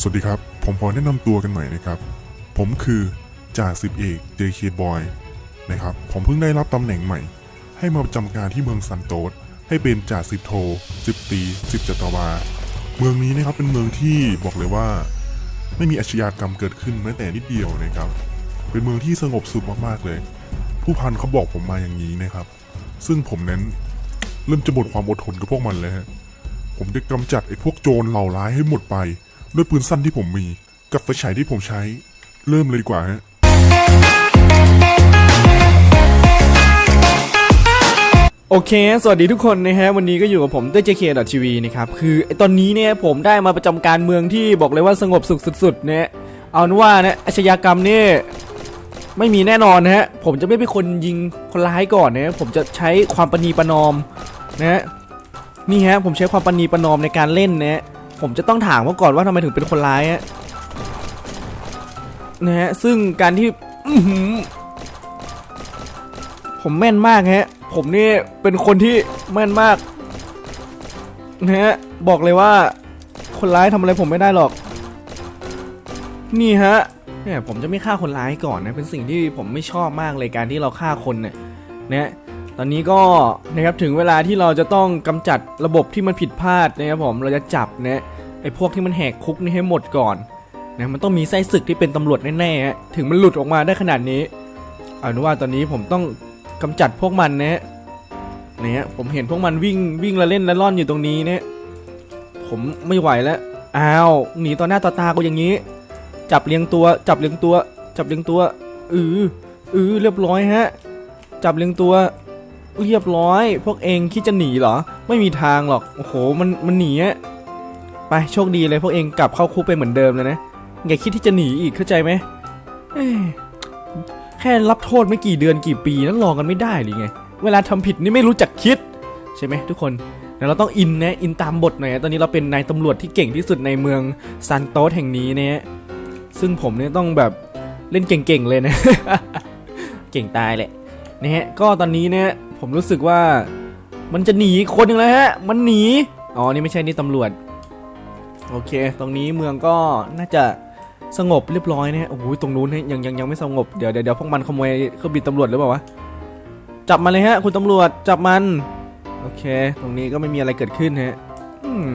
สวัสดีครับ ผมขอแนะนำตัวกันหน่อยนะครับ ผมคือจ่าสิบเอก JK Boy นะครับ ผมเพิ่งได้รับตำแหน่งใหม่ ให้มาประจำการที่เมืองซันโตสให้เป็นจ่าสิบโทสิบตีสิบจัตวา เมืองนี้นะครับเป็นเมืองที่บอกเลยว่า ไม่มีอาชญากรรมเกิดขึ้นแม้แต่นิดเดียวนะครับ เป็นเมืองที่สงบสุขมากๆเลย ผู้พันเขาบอกผมมาอย่างนี้นะครับ ซึ่งผมนั้นเริ่มจะหมดความอดทนกับพวกมันแล้วฮะผมจะกำจัดไอ้พวกโจรเหล่าร้ายให้หมดไป ด้วยปืนสั้นที่ผมมี กับไฟฉายที่ผมใช้ เริ่มเลยดีกว่าฮะโอเค สวัสดีทุกคนนะฮะ วันนี้ก็อยู่กับผมด้วย JK.TV นะครับ คือตอนนี้เนี่ยผมได้มาประจำการเมืองที่บอกเลยว่าสงบสุขสุดๆเนี่ยเอานว่านะอาชญากรรมเนี่ยไม่มีแน่นอนนะฮะ ผมจะไม่เป็นคนยิงคนร้ายก่อนนะผมจะใช้ความประนีประนอมนะนี่ฮะ ผมใช้ความประนีประนอมในการเล่นนะ ผมจะต้องถามว่าก่อนว่าทำไมถึงเป็นคนร้ายฮะนะฮะซึ่งการที่ผมแม่นมากฮะ ผมนี่เป็นคนที่แม่นมากนะฮะบอกเลยว่า คนร้ายทำอะไรผมไม่ได้หรอก นี่ฮะเนี่ยผมจะไม่ฆ่าคนร้ายก่อนนะ เป็นสิ่งที่ผมไม่ชอบมากเลยการที่เราฆ่าคนเนี่ยนะ ตอนนี้ก็นะครับถึงเวลาที่เราจะต้องกำจัดระบบที่มันผิดพลาดนะครับผมเราจะจับนะไอ้พวกที่มันแหกคุกนี่ให้หมดก่อนนะมันต้องมีไส้ศึกที่เป็นตำรวจแน่ๆฮะถึงมันหลุดออกมาได้ขนาดนี้เอาเป็นว่าตอนนี้ผมต้องกำจัดพวกมันนะฮะเนี่ยผมเห็นพวกมันวิ่งวิ่งละเล่นละล่อนอยู่ตรงนี้เนี่ยผมไม่ไหวแล้วอ้าวหนีต่อหน้าต่อตากูอย่างนี้ จับเลี้ยงตัวจับเลี้ยงตัว จับเลี้ยงตัวอืออือเรียบร้อยฮะ จับเลี้ยงตัว เรียบร้อย พวกเองคิดจะหนีเหรอ ไม่มีทางหรอก โอ้โห มัน มันหนีอะไปโชคดีเลยพวกเองกลับเข้าคุกไปเหมือนเดิมเลยนะ อย่าคิดที่จะหนีอีกเข้าใจไหมแค่รับโทษไม่กี่เดือนกี่ปีนั้นรอกันไม่ได้หรือไง เวลาทำผิดนี่ไม่รู้จักคิด ใช่ไหมทุกคนแต่เราต้องอินนะอินตามบทหน่อยนะตอนนี้เราเป็นนายตำรวจที่เก่งที่สุดในเมืองซันโตสแห่งนี้นะฮะซึ่งผมเนี่ยต้องแบบเล่นเก่งๆเลยนะ เก่งตายแหละนะฮะก็ตอนนี้เนี่ย ผมรู้สึกว่า มันจะหนีคนหนึ่งแล้วฮะ มันหนี อ๋อ นี่ไม่ใช่นี่ตำรวจ โอเค ตรงนี้เมืองก็น่าจะสงบเรียบร้อยนะฮะ โอ้โห ตรงนู้นยังยังยังไม่สงบ เดี๋ยวเดี๋ยวเดี๋ยวพวกมันขโมยเครื่องบินตำรวจหรือเปล่าวะ จับมันเลยฮะ คุณตำรวจ จับมัน โอเค ตรงนี้ก็ไม่มีอะไรเกิดขึ้นฮะ อืม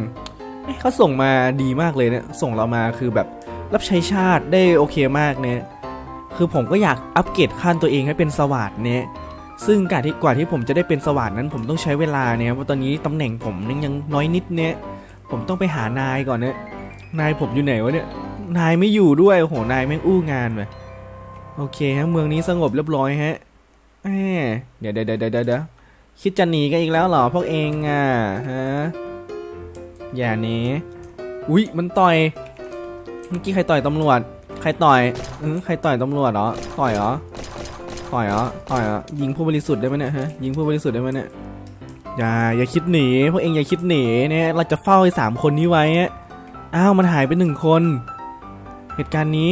เอ๊ะเขาส่งมาดีมากเลยเนี่ย ส่งเรามาคือแบบรับใช้ชาติได้โอเคมากเนี่ย คือผมก็อยากอัปเกรดขั้นตัวเองให้เป็นสวัสดเนี่ย ซึ่งการที่กว่าที่ผมจะได้เป็นสวัสดนั้นผมต้องใช้เวลาเนี่ยเพราะตอนนี้ตำแหน่งผมยังน้อยนิดเนี่ยผมต้องไปหานายก่อนเนี่ยนายผมอยู่ไหนวะเนี่ย นายไม่อยู่ด้วยโอ้โหนายแม่งอู้งานไปโอเคฮะเมืองนี้สงบเรียบร้อยฮะเดี๋ยวเดี๋ยวเดี๋ยวเดี๋ยวเดี๋ยวคิดจะหนีกันอีกแล้วเหรอพวกเองอะฮะอย่านีอุ๊ยมันต่อยเมื่อกี้ใครต่อยตำรวจ ใครต่อยเออใครต่อยตำรวจเหรอต่อยเหรอ ต่อยเหรอต่อยเหรอยิงผู้บริสุทธิ์ได้ไหมเนี่ยฮะยิงผู้บริสุทธิ์ได้ไหมเนี่ยอย่าอย่าคิดหนีพวกเองอย่าคิดหนีเนี่ยเราจะเฝ้าไอ้สามคนนี้ไว้อะอ้าวมันหายไปหนึ่งคน เหตุการณ์นี้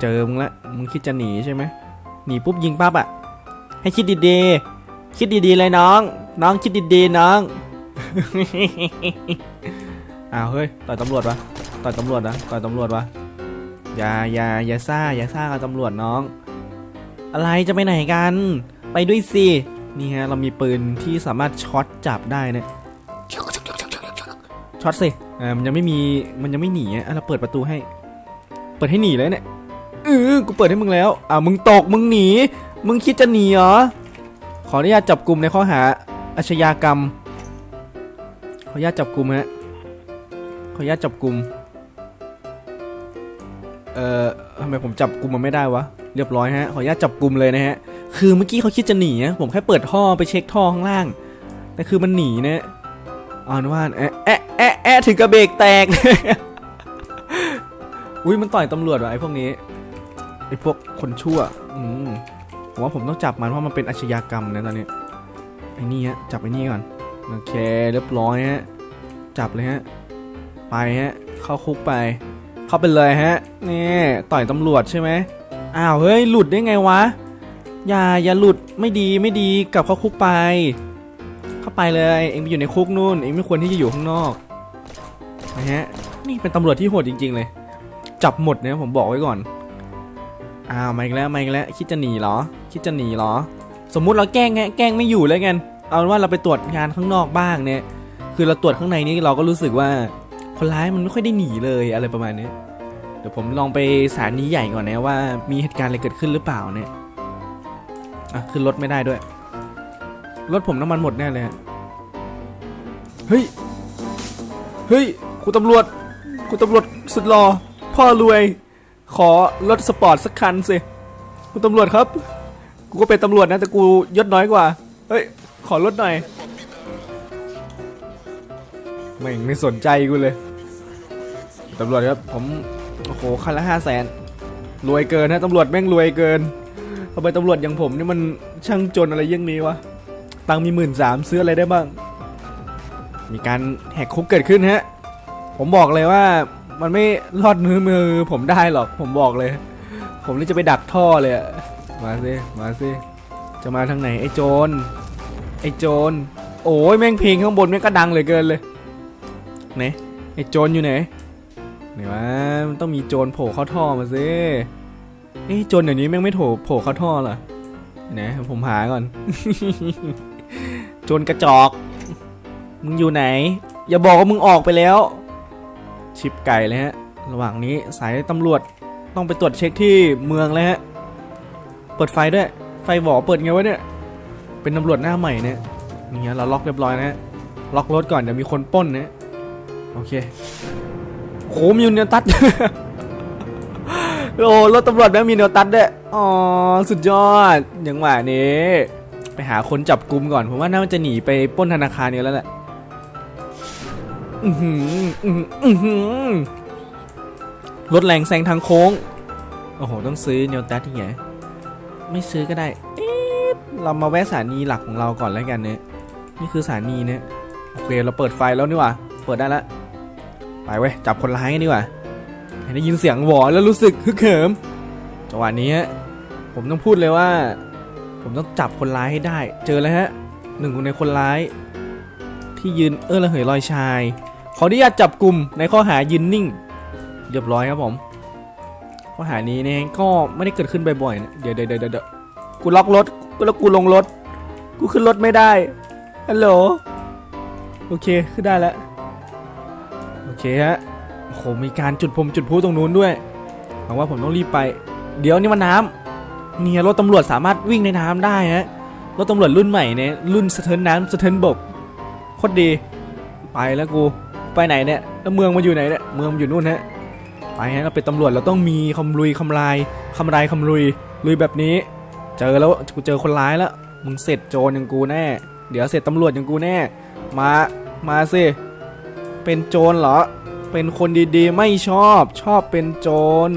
เจอมึงละมึงคิดจะหนีใช่ไหมหนีปุ๊บยิงปั๊บอะ ให้คิดดีๆคิดดีๆเลยน้อง น้องคิดดีๆน้องอ้าวเฮ้ยต่อยตำรวจวะต่อยตำรวจนะต่อยตำรวจวะอย่าอย่าอย่าซ่าอย่าซ่ากับตำรวจน้อง อะไรจะไปไหนกัน ไปด้วยสิ นี่ฮะ เรามีปืนที่สามารถช็อตจับได้นี่ยช็อตสิอ่ามันยังไม่มี มันยังไม่หนีอะอะเราเปิดประตูให้ เปิดให้หนีเลยเนี่ยเออกูเปิดให้มึงแล้ว อ่ามึงตก มึงหนี มึงคิดจะหนีเหรอ ขออนุญาตจับกลุ่มในข้อหาอาชญากรรม ขออนุญาตจับกลุ่มฮะ ขออนุญาตจับกลุ่ม เอ่อทำไมผมจับกลุ่มมันไม่ได้วะ เรียบร้อยฮะขออนุญาตจับกลุ่มเลยนะฮะคือเมื่อกี้เขาคิดจะหนีอะผมแค่เปิดท่อไปเช็คท่อข้างล่างแต่คือมันหนีนี่ยอ่านว่าแอะแอะแอะแอะถึงกระเบรกแตกอุ้ยมันต่อยตำรวจว่ะไอ้พวกนี้ไอ้พวกคนชั่วอืมผมว่าผมต้องจับมันเพราะมันเป็นอาชญากรรมนะตอนนี้ไอ้นี่ฮะจับไอ้นี่ก่อนโอเคเรียบร้อยฮะจับเลยฮะไปฮะเข้าคุกไป เข้าไปเลยฮะนี่ต่อยตำรวจใช่ไหม อ้าวเฮ้ยหลุดได้ไงวะ อย่าอย่าหลุดไม่ดีไม่ดีกลับเข้าคุกไป เข้าไปเลยเองไปอยู่ในคุกนู่นเองไม่ควรที่จะอยู่ข้างนอกนะฮะนี่เป็นตำรวจที่โหดจริง ๆ เลย จับหมดเนี่ยผมบอกไว้ก่อนอ้าวมาอีกแล้วมาอีกแล้วคิดจะหนีเหรอ คิดจะหนีเหรอ สมมุติเราแกล้งไงแกล้งไม่อยู่แล้วกันเอาว่าเราไปตรวจงานข้างนอกบ้างเนี่ย คือเราตรวจข้างในนี้เราก็รู้สึกว่าคนร้ายมันไม่ค่อยได้หนีเลยอะไรประมาณนี้ เดี๋ยวผมลองไปสถานีใหญ่ก่อนนะว่ามีเหตุการณ์อะไรเกิดขึ้นหรือเปล่าเนี่ยอะขึ้นรถไม่ได้ด้วย รถผมน้ำมันหมดแน่เลยเฮ้ย เฮ้ย คุณตำรวจ คุณตำรวจสุดหล่อพ่อรวย ขอรถสปอร์ตสักคันสิ คุณตำรวจครับ กูก็เป็นตำรวจนะแต่กูยศน้อยกว่า เฮ้ย ขอรถหน่อยไม่ไม่สนใจกูเลยตำรวจครับผม โอ้โหคันละห้าแสนรวยเกินนะตำรวจแม่งรวยเกินทำไมตำรวจอย่างผมนี่มันช่างจนอะไรยี่ยงนี้วะตังมีหมื่นสามซื้ออะไรได้บ้าง มีการแหกคุกเกิดขึ้นฮะ ผมบอกเลยว่ามันไม่รอดมือมือผมได้หรอก ผมบอกเลย ผมนี่จะไปดักท่อเลยอะมาสิมาสิจะมาทางไหนไอ้โจรไอ้โจรโอ้ยแม่งเพลงข้างบนแม่งก็ดังเลือเกินเลยไหนไอ้โจรอยู่ไหน ไหนวะมันต้องมีโจรโผล่เข้าท่อมาสิเอ้โจรเดี๋ยวนี้แม่งไม่โผล่โผล่เข้าท่อเหรอไหนผมหาก่อน โจรกระจอก มึงอยู่ไหน อย่าบอกว่ามึงออกไปแล้ว ชิปไก่เลยฮะ ระหว่างนี้สายตำรวจต้องไปตรวจเช็คที่เมืองเลยฮะ เปิดไฟด้วย ไฟหวอเปิดไงวะเนี่ย เป็นตำรวจหน้าใหม่เนี่ยนี่ฮะเราล็อกเรียบร้อยนะฮะ ล็อกรถก่อนเดี๋ยวมีคนป้นนะ โอเค โหมีเนวตัดโอ้รถตำรวจแม่งมีเนวตัดด้วยอ๋อสุดยอดอย่างหวะนี้ไปหาคนจับกลุ่มก่อนผมว่าน่าจะหนีไปป้นธนาคารนี้แล้วแหละรถแรงแซงทางโค้ง โอ้โห ต้องซื้อเนวตัสที่ไหนไม่ซื้อก็ได้เอ๊ะเรามาแวะสถานีหลักของเราก่อนแล้วกันเนี่ยนี่คือสถานีเนี่ยโอเคเราเปิดไฟแล้วนี่หว่า เปิดได้แล้ว ไปเว้ยจับคนร้ายกันดีกว่าให้ได้ยินเสียงหวอแล้วรู้สึกฮึกเหิมจังหวะนี้ผมต้องพูดเลยว่า ผมต้องจับคนร้ายให้ได้ เจอแล้วฮะหนึ่งในคนร้าย ที่ยืนเออระเหยลอยชาย ขออนุญาตจับกลุ่มในข้อหายืนนิ่ง เรียบร้อยครับผม ข้อหานี้เนี่ยก็ไม่ได้เกิดขึ้นบ่อยๆนะเดี๋ยวเดี๋ยวเดี๋ยวกูล็อกรถกูแล้วกูลงรถ กูขึ้นรถไม่ได้ฮัลโหลโอเคขึ้นได้แล้ว เคฮะโอ้โหมีการจุดพรมจุดพลุตรงนู้นด้วยหวังว่าผมต้องรีบไป เดี๋ยวนี่มันน้ำเนี่ยรถตำรวจสามารถวิ่งในน้ำได้ฮะรถตำรวจรุ่นใหม่เนี่ยรุ่นสะเทินน้ำสะเทินบกโคตรดีไปแล้วกูไปไหนเนี่ยแล้วเมืองมันอยู่ไหนเนี่ยเมืองมันอยู่นู่นฮะไปฮะเราเป็นตำรวจเราต้องมีคำลุยคำลายคำรายคำลุยลุยแบบนี้ เจอแล้วกูเจอคนร้ายแล้วมึงเสร็จโจรอย่างกูแน่ เดี๋ยวเสร็จตำรวจอย่างกูแน่ มา มาสิ เป็นโจรเหรอ เป็นคนดีๆ ไม่ชอบ ชอบเป็นโจร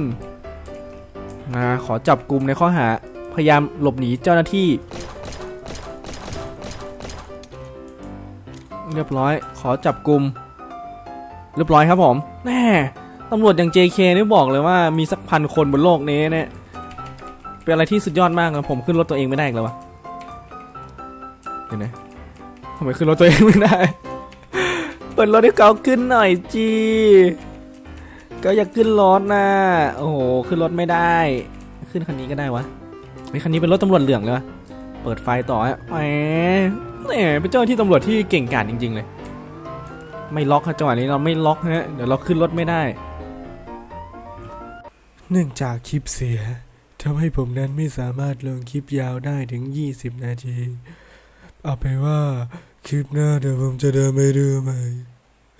มาขอจับกลุ่มในข้อหา พยายามหลบหนีเจ้าหน้าที่ เรียบร้อย ขอจับกลุ่ม เรียบร้อยครับผม แน่ตำรวจอย่าง JK นี่บอกเลยว่ามีสักพันคนบนโลกนี้เนี่ย เป็นอะไรที่สุดยอดมากนะผมขึ้นรถตัวเองไม่ได้อีกแล้ววะเห็นไหมทำไมขึ้นรถตัวเองไม่ได้ ปิดรถให้เขาขึ้นหน่อยจีก็อยากขึ้นรถนะโอ้โหขึ้นรถไม่ได้ ขึ้นคันนี้ก็ได้วะไอ้คันนี้เป็นรถตำรวจเหลืองเลยวะเปิดไฟต่อฮะแหมแหมเป็นเจ้าหน้าที่ตำรวจที่เก่งกาจจริง ๆ เลย ไม่ล็อกครับจังหวะนี้เราไม่ล็อกฮะเดี๋ยวเราขึ้นรถไม่ได้ เนื่องจากคลิปเสียทำให้ผมนั้นไม่สามารถลงคลิปยาวได้ถึง 20 นาที เอาไปนว่า คลิปหน้าเดี๋ยวผมจะเดินไปดูใหม่